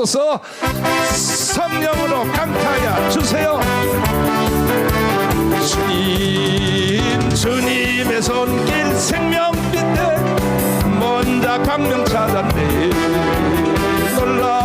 주옵소서 성령으로 강타하여 주세요. 주님 주님의 손길 생명빛에 먼저 광명 찾았네 놀라.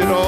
and all.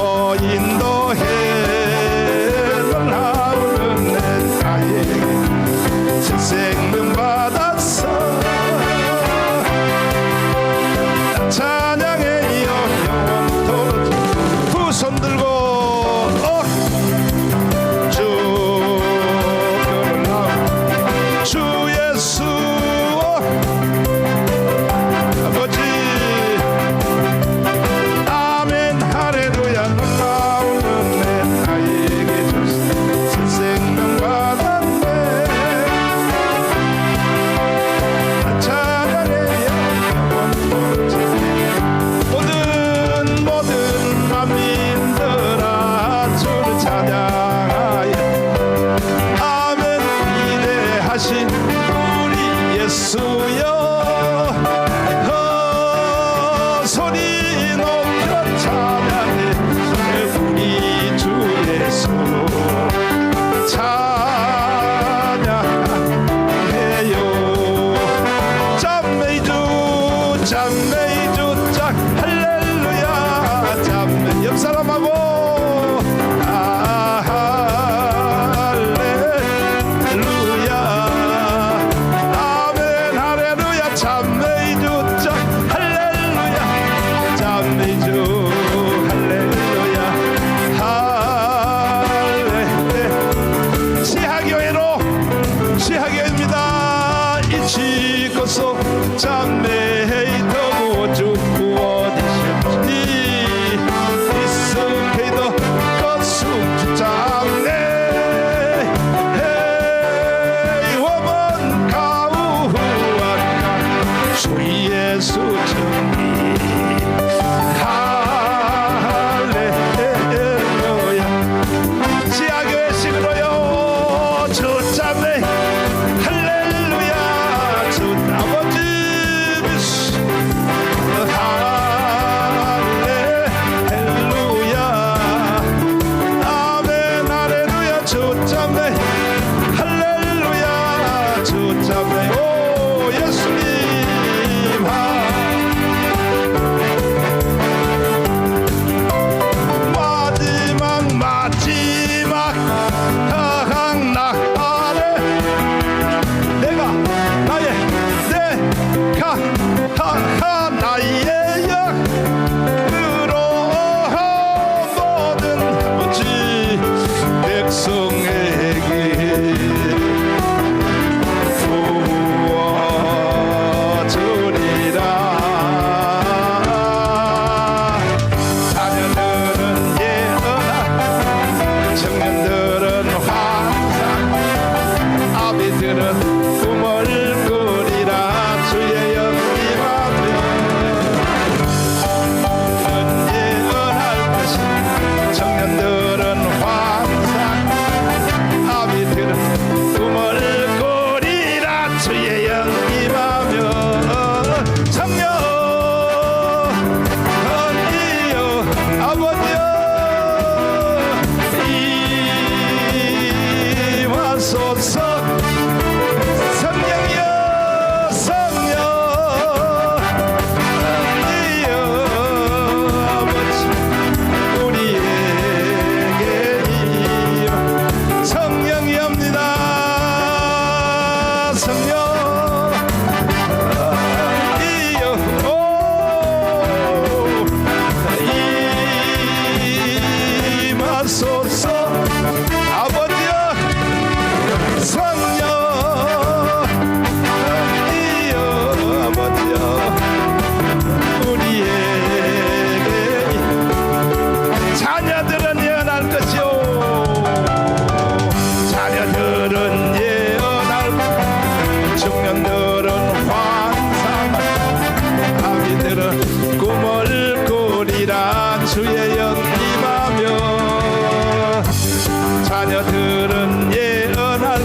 자녀들은 예언할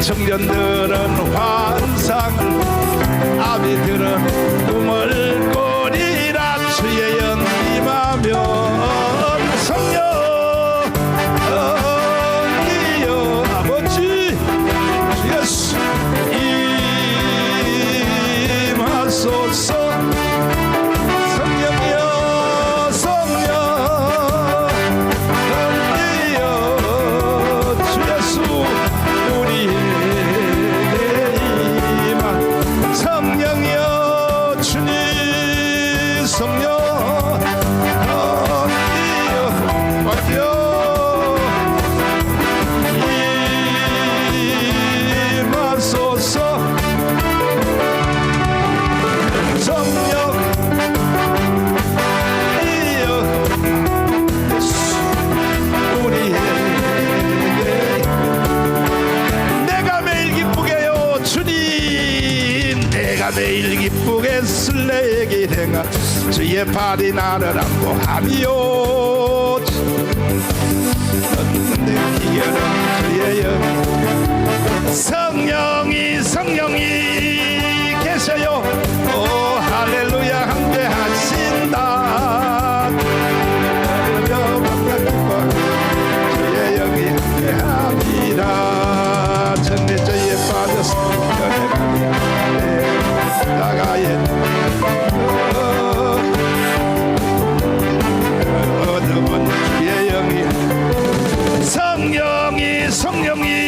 청년들은 환상 아비들은 주의 발이 나를 안고 하리오. 내 기계는 주의 영. 성령이 성령이 계셔요. องยองยี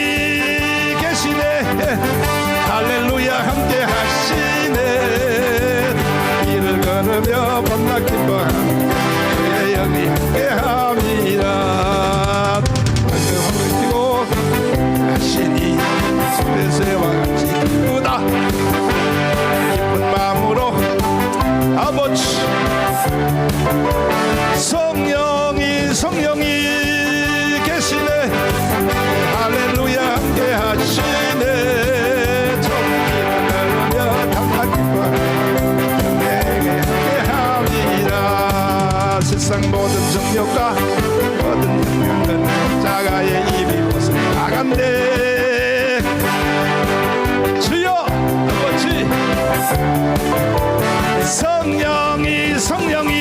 中央一